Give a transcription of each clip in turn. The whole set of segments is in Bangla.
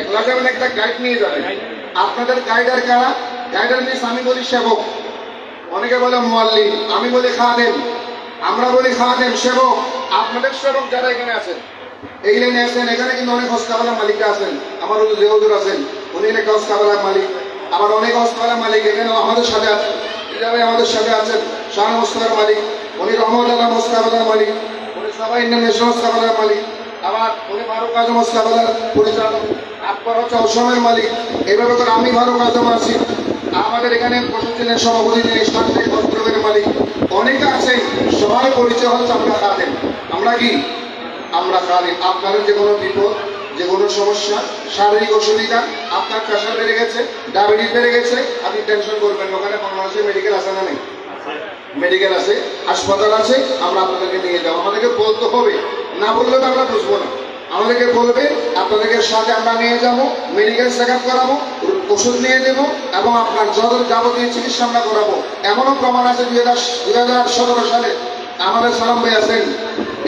একলা যাবেন একটা গাইড নিয়ে যাবেন আপনাদের গাইডার কারা? গাইডার মিস আমি বলি সেবক। অনেকে বলে মোয়াল্লিম আমি বলি খাদেম। আমরা বলি খাদেম, সেবক। আপনাদের সেবক যারা এখানে আছেন, এই লাইনে আছেন, এখানে কিন্তু অনেক হস্তাবালার মালিকরা আছেন। আমার হলো দেহদুর আছেন, উনি একটা হস্তাবালার মালিক। আবার অনেক হস্তাবালার মালিক এখানে আমাদের সাথে আছেন। ইজাবে আমাদের সাথে আছেন, শাহ মোস্তার মালিক। উনি রহমত আল্লাহ মোস্তাবালার মালিক। উনি সবাই ইন্টারন্যাশনাল মোস্তাবালার মালিক। আবার উনি ফারুক আজম মোস্তাবালার পরিচালক। আকবর হচ্ছে অসমের মালিক। এইভাবে করে আমি ফারুক আজম আছি। আমাদের এখানে বসেছিলেন সভাপতি সাংবাদিক মালিক। অনেকে আছেন সবার পরিচয় হচ্ছে আমরা খাদেন আমরা কি? আমরা খাদেন আপনাদের যে কোনো বিপদ যে কোনো সমস্যা শারীরিক অসুবিধা আপনার প্রেশার বেড়ে গেছে ডায়াবেটিস বেড়ে গেছে আপনি টেনশন করবেন। ওখানে বাংলাদেশে মেডিকেল আছে না নেই? মেডিকেল আছে হাসপাতাল আছে আমরা আপনাদেরকে নিয়ে যাব। আমাদেরকে বলতে হবে না বললে তো আমরা বুঝব না। আমাদেরকে বলবে, আপনাদেরকে সাথে আমরা নিয়ে যাব মেডিকেল চেক আপ করাবো, ওষুধ নিয়ে দেবো এবং আপনার যত যাবতীয় চিকিৎসা আমরা করাবো। এমনও প্রমাণ আছে দুই হাজার হাজার সতেরো সালে আমাদের সালাম ভাই আছেন।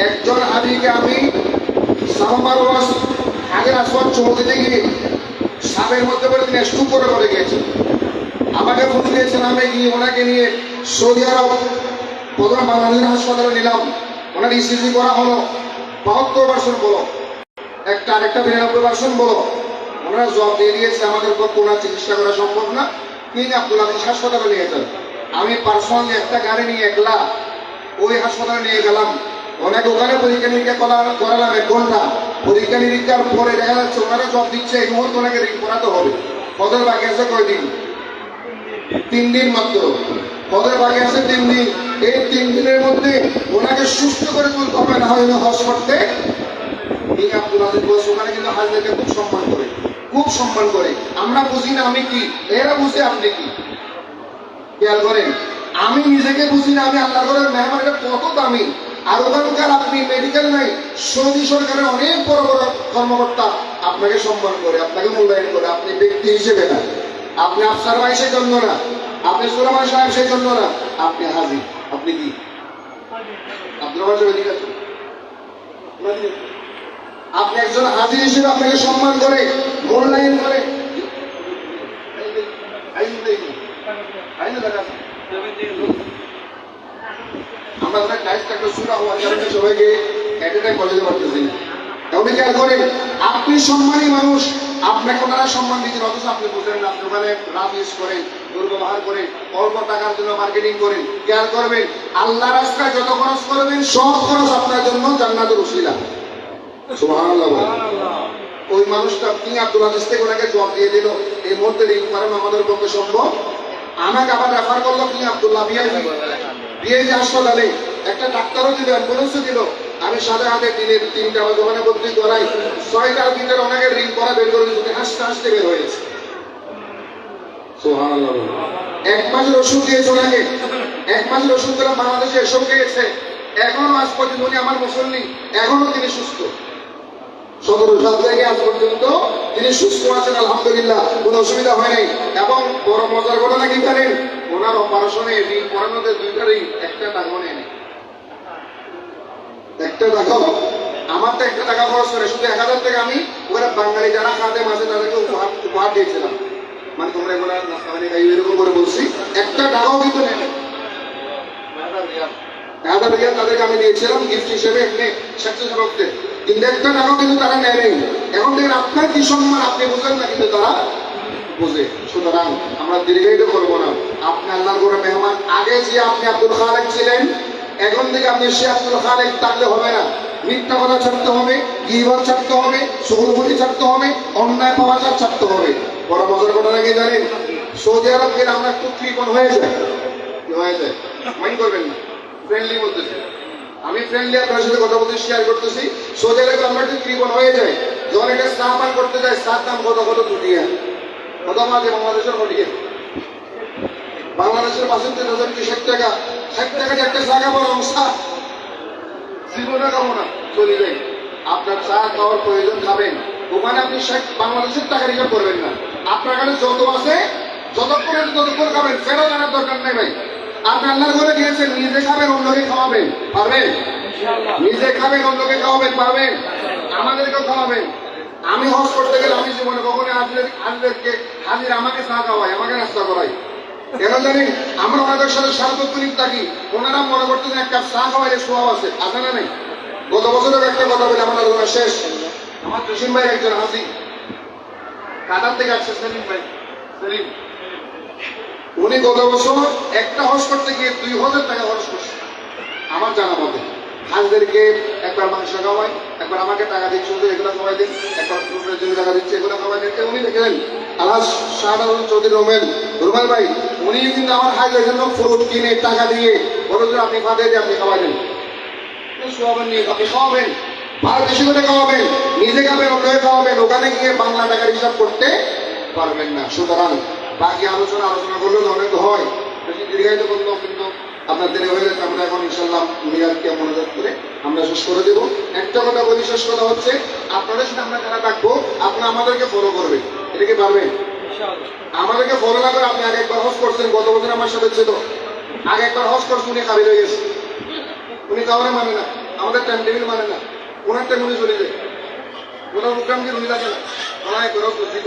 একজন হাজিকে আমি সালামার আগের আসবার চৌধুরীতে গিয়ে সাপের মধ্যে করে তিনি স্টু করে পড়ে গিয়েছেন। আমাকে ফোন দিয়েছেন, আমি গিয়ে ওনাকে নিয়ে সৌদি আরব প্রথম বাংলাদেশের হাসপাতালে নিলাম। ওনার ইসিজি করা হলো। বাহাত্তর পার্সেন্ট বলো। একটা আরেকটা বিরানব্বই পার্সেন্ট বলো। ওনারা জবাব দিয়ে দিয়েছে, আমাদের ওনার চিকিৎসা করা সম্ভব না। কিং আব্দুল আজিজ হাসপাতালে নিয়ে যান। আমি পার্সোনালি একটা গাড়ি নিয়ে একলা ওই হাসপাতালে নিয়ে গেলাম। অনেক ওখানে পরীক্ষা নিরীক্ষা করা- করালাম এক ঘণ্টা। পরীক্ষা নিরীক্ষার পরে দেখা যাচ্ছে ওনারা জব দিচ্ছে, এই মুহূর্তে ওনাকে রিং করাতে হবে। কদের বাকি আছে কয়দিন? তিন দিন মাত্র। কদের বাকি আছে তিন দিন। এই তিন দিনের মধ্যে ওনাকে সুস্থ করে তুলতে হবে, না হয় কিং আব্দুল আজিজ বলছে ওখানে কিন্তু হাজদেরকে খুব সম্মান করে, খুব সম্মান করে। আমরা বুঝি না আমি কি, এরা বুঝে আপনি কি? খেয়াল করেন, আমি নিজেকে বুঝি না, আমি আল্লাহ করে মেহমান, এটা কত দামি। আর ওখানকার আপনি মেডিকেল নাই, সৌদি সরকারের অনেক বড় বড় কর্মকর্তা আপনাকে সম্মান করে, আপনাকে মূল্যায়ন করে, আপনি ব্যক্তি হিসেবে না। আপনি আফসার ভাই সেই জন্য না, আপনি সুলামান সাহেব সেই জন্য না, আপনি হাজির। আপনি কি? আব্দুল রহমান সাহেব এদিকে আপনি একজন হাজির হিসেবে আপনাকে সম্মান করে, মূল্যায়ন করে। আমরা সবাইকে আপনি সম্মানী মানুষ, আপনাকে ওনারা সম্মান দিচ্ছেন, অথচ আপনি বুঝলেন না আপনি ওখানে রাত ইউজ করেন। দুর্ব্যবহার করেন অল্প টাকার জন্য মার্কেটিং করেন খেয়াল করবেন আল্লাহ রাস্তায় যত খরচ করবেন সব খরচ আপনার জন্য জান্নাতের বলেন। ওই মানুষটা কিং আব্দুল আজিজ থেকে ওনাকে জবাব দিয়ে দিল এই মুহূর্তে রিং করানো আমাদের পক্ষে সম্ভব? আমাকে আবার রেফার করল কিং আব্দুল্লাহ বিআই বিআইজি হাসপাতালে একটা ডাক্তারও দিল অ্যাম্বুলেন্সও দিল। আমি সাথে হাতে দিনের তিনটা ওখানে ভর্তি করাই ছয়টার ভিতরে ওনাকে রিং করা বের করে হাসতে হাসতে বের হয়েছে। এক মাসের ওষুধ দিয়েছে ওনাকে এক মাসের ওষুধ দিলাম বাংলাদেশে এসব গেছে। এখনও আজ পর্যন্ত উনি আমার মুসল্লি, এখনও তিনি সুস্থ। সতেরো সাল থেকে আজ পর্যন্ত তিনি সুস্থ আছেন, আলহামদুলিল্লাহ। কোনো অসুবিধা হয় নাই। এবং বড় মজার ঘটনা কি জানেন? ওনার অপারেশনে ঋণ করানোতে দুইটারই একটা টাকাও নেয় একটা টাকাও? আমার তো একটা টাকা খরচ করে, শুধু এক হাজার টাকা আমি ওখানে বাঙালি যারা খাতে মাঝে তাদেরকে উপহার উপহার দিয়েছিলাম। মানে তোমরা এগুলো বানিয়ে এরকম করে বলছি। একটা টাকাও কিন্তু নাই। তাদেরকে আমি দিয়েছিলাম গিফট হিসেবে এমনি কিন্তু একটা টাকাও কিন্তু তারা এখন দেখেন আপনার কি সম্মান, আপনি বুঝেন না কিন্তু তারা বুঝে। সুতরাং আমরা দীর্ঘায়িত করব না। আপনি আল্লাহর করে মেহমান, আগে যে আপনি আব্দুল খালেক ছিলেন, এখন থেকে আপনি সে আব্দুল খালেক থাকলে হবে না। মিথ্যা কথা ছাড়তে হবে, গিবত ছাড়তে হবে সহুলভূতি ছাড়তে হবে, অন্যায় পাওয়াচার ছাড়তে হবে। বড় মজার ঘটনা কি জানেন? সৌদি আরব গেলে আমরা একটু কৃপণ হয়ে যায়? হয়ে যায়? মাইন্ড করবেন না। ফ্রেন্ডলি বলতেছি। আমি ফ্রেন্ডলি আপনার সাথে কথা বলতে শেয়ার করতেছি। সোজা লেগে আমরা একটু কৃপণ হয়ে যায়? যখন এটা চা পান করতে যায় চার দাম কত কত দুটিয়া। কত মাঝে বাংলাদেশের ঘটিয়ে বাংলাদেশের বাসিন্দা হাজার কি ষাট টাকা? ষাট টাকা একটা চা খাবার অংশা। জীবনে খাব না, চলে আপনার চা খাওয়ার প্রয়োজন খাবেন। ওখানে আপনি ষাট বাংলাদেশের টাকা রিজার্ভ করবেন না। আপনার কাছে যত আছে? যতক্ষণ আছে ততক্ষণ খাবেন। ফেরত আনার দরকার নেই ভাই। আপনি আল্লাহর ঘরে গিয়েছেন নিজে খাবেন অন্যকে খাওয়াবেন। পারবেন? নিজে খাবেন অন্যকে খাওয়াবেন পারবেন? আমাদেরকেও খাওয়াবেন। আমি হজ করতে গেলে আমি জীবনে হাজির হাজিরকে হাজির আমাকে চা খাওয়াই আমাকে নাস্তা করাই। কেন জানেন? আমরা ওনাদের সাথে সার্বক্ষণিক থাকি। ওনারা মনে করতেন এক কাপ চা খাওয়াইলে সোয়াব আছে। আছে না নেই? গত বছরের একটা কথা বলে আমার আলোচনা শেষ। আমার জসিম ভাই একজন হাসি কাতার থেকে আসছে সেলিম ভাই। সেলিম, উনি গত বছর একটা হজ করতে গিয়ে দুই হাজার টাকা খরচ করছে। আমার জানা মতে হাঁসদেরকে একবার মাংস খাওয়াই একবার আমাকে টাকা দিচ্ছে এগুলো খাওয়াই দিন, একবার জন্য টাকা দিচ্ছে এগুলো খাওয়াই দিচ্ছে উনি দেখলেন আলাস শাহরুল চৌধুরী রোমেন রুমাল ভাই, উনি কিন্তু আমার হাঁসের জন্য ফ্রুট কিনে টাকা দিয়ে বলো আপনি ফাঁদে দিয়ে আপনি খাওয়াই দেন। শোয়াবেন নিয়ে আপনি খাওয়াবেন। ভালো বেশি করে খাওয়াবেন? নিজে খাবেন অন্যকে খাওয়াবেন ওখানে গিয়ে বাংলা টাকার হিসাব করতে পারবেন না। সুতরাং বাকি আলোচনা আলোচনা করলেও অনেক হয়। বেশি দীর্ঘায়িত করলেও কিন্তু আপনার দেরি হয়ে যাচ্ছে আমরা এখন ইনশাল্লাহ মিরাজকে মনোযোগ করে আমরা শেষ করে দেবো। একটা কথা বলি শেষ কথা হচ্ছে আপনাদের সাথে আমরা যারা ডাকবো আপনারা আমাদেরকে ফলো করবেন। এটা কি পারবেন? আমাদেরকে ফলো না করে আপনি আগে একবার হজ করছেন গত বছর আমার সাথে ছিল। আগে একবার হজ করছেন উনি খালি হয়ে গেছে। উনি কাউরে মানে না আমাদের টাইম টেবিল মানে না। ওনার টাইম উনি চলে যায়। ওনার প্রোগ্রাম কি উনি লাগে না। একবার হজ করছি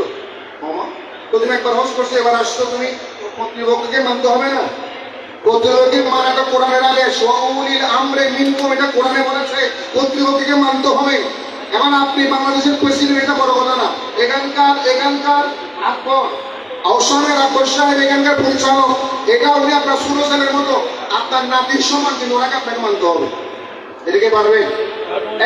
মামা, তো তুমি একবার এবার আসছো তুমি। কর্তৃপক্ষকে মানতে হবে না। কর্তৃপক্ষকে মানাটা কোরআনের আগে সৌলিল আমরে মিনকুম, এটা কোরআনে বলেছে। কর্তৃপক্ষকে মানতে হবে। এখন আপনি বাংলাদেশের প্রেসিডেন্ট, এটা বড় কথা না। এখানকার এখানকার আকবর অবসরের আকবর সাহেব, এখানকার পরিচালক, এটা উনি আপনার সুরসেনের মতো। আপনার নাতির সমান, কিন্তু ওনাকে আপনাকে মানতে হবে। এটাকে পারবেন?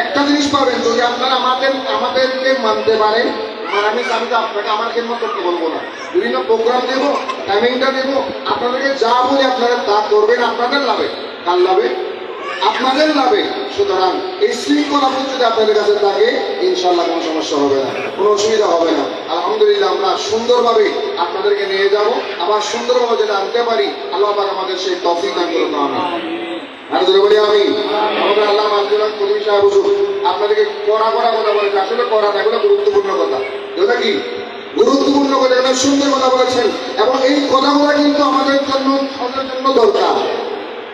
একটা জিনিস পাবেন যদি আপনারা আমাদের, আমাদেরকে মানতে পারেন, আর আমি আমি তো আপনাকে আমার খেদমত করতে বলব না। বিভিন্ন প্রোগ্রাম দেব টাইমিংটা দেব, আপনাদেরকে যা বলি আপনারা তা করবেন, আপনাদের লাভে। কার লাভে? আপনাদের লাভে। সুতরাং এই শৃঙ্খলাবোধ যদি আপনাদের কাছে থাকে ইনশাল্লাহ কোনো সমস্যা হবে না, কোনো অসুবিধা হবে না। আলহামদুলিল্লাহ, আমরা সুন্দরভাবে আপনাদেরকে নিয়ে যাব। আবার সুন্দরভাবে যেটা আনতে পারি, আল্লাহ আমাদের সেই তফিক দান করুন আমি বলি আমি আমাদের আল্লাহ সাহেব হুজুর, আপনাদেরকে কড়া কড়া কথা আসলে কড়া না, এগুলো গুরুত্বপূর্ণ কথা। কি? গুরুত্বপূর্ণ কথা সুন্দর কথা বলেছেন। এবং এই কথাগুলো কিন্তু আমাদের জন্য জন্য দরকার।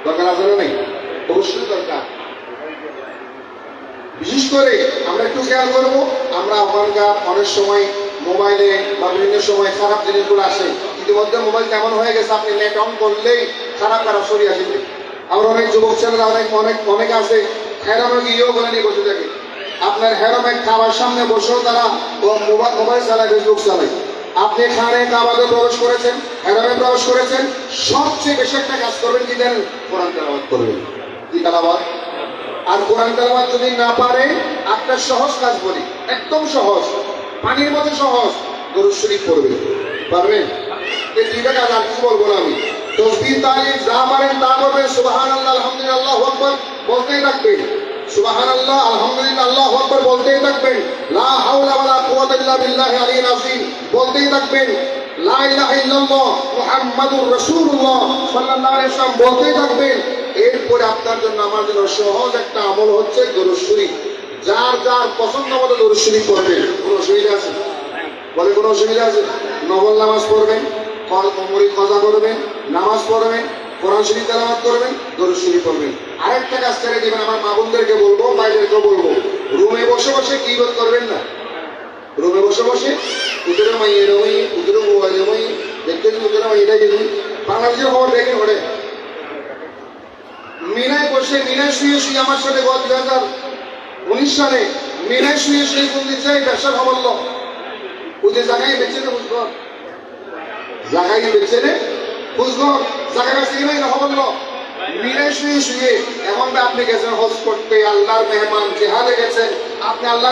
দরকার আছে না অবশ্যই দরকার। বিশেষ করে আমরা একটু খেয়াল করব, আমরা ওখানকার অনেক সময় মোবাইলে বা বিভিন্ন সময় খারাপ জিনিসগুলো আসে। ইতিমধ্যে মোবাইল তেমন হয়ে গেছে, আপনি নেট অন করলেই খারাপ খারাপ সরি আসবে আবার অনেক যুবক ছেলেরা, অনেক অনেক অনেক আছে। হেরামে গিয়েও বলে নিয়ে বসে থাকে। আপনার হেরামে খাবার সামনে বসেও তারা মোবাইল চালায়, ফেসবুক চালায়। আপনি খানে কাবাদে প্রবেশ করেছেন, হেরামে প্রবেশ করেছেন। সবচেয়ে বেশি একটা কাজ করবেন কি জানেন? কোরআন তেলাওয়াত করবেন। কি তেলাওয়াত? আর কোরআন তেলাওয়াত যদি না পারে একটা সহজ কাজ বলি। একদম সহজ। পানির মতো সহজ। দরুদ শরীফ পড়বে পারবেন? এই দুইটা কাজ আর কিছু বলব না আমি? তসবিহ তালিম যা পারেন তা করবেন। আলহামদুলিল্লাহ আল্লাহু বলতেই থাকবেন। সুবহানাল্লাহ, আলহামদুলিল্লাহ, আল্লাহু বলতেই থাকবেন। লা হাওলা ওয়ালা কুওয়াতা ইল্লা বলতেই থাকবেন। লা ইলাহা ইল্লাল্লাহ, মুহাম্মাদুর রাসূলুল্লাহ সাল্লাল্লাহু বলতেই থাকবেন। এরপরে আপনার জন্য আমার জন্য সহজ একটা আমল হচ্ছে শরীফ। যার যার পছন্দ মতো দরুদ শরীফ পড়বেন। কোনো অসুবিধা আছে? বলে কোনো অসুবিধা আছে? নবল নামাজ পড়বেন। কোমরি কজা করবেন, নামাজ পড়বেন, কোরআন শরীফ তেলাওয়াত করবেন, দরুদ শরীফ পড়বেন। আরেকটা কাজ ছেড়ে দিবেন, আমার মা বোনদেরকে বলব বাইরেকেও বলব, রুমে বসে বসে কি বোধ করবেন না? রুমে বসে বসে উদরে মাই এরমই উদরে মোবাইল দেখতে উদরে মাই এটা যদি বাংলাদেশের খবর দেখেন ওরে মিনায় বসে, মিনায় শুয়ে শুয়ে আমার সাথে গত দুই হাজার উনিশ সালে মিনায় শুয়ে শুয়ে কোন এই ব্যবসা খবর লো ওই যে বেঁচে নে বুঝব জায়গায় বেঁচে নে বুঝব জায়গা বেঁচে কিনা এটা খবর লো মিনায় শুয়ে শুয়ে এখন আপনি গেছেন, হজ করতে আল্লাহর মেহমান জেহাদে গেছেন। আপনি আল্লাহ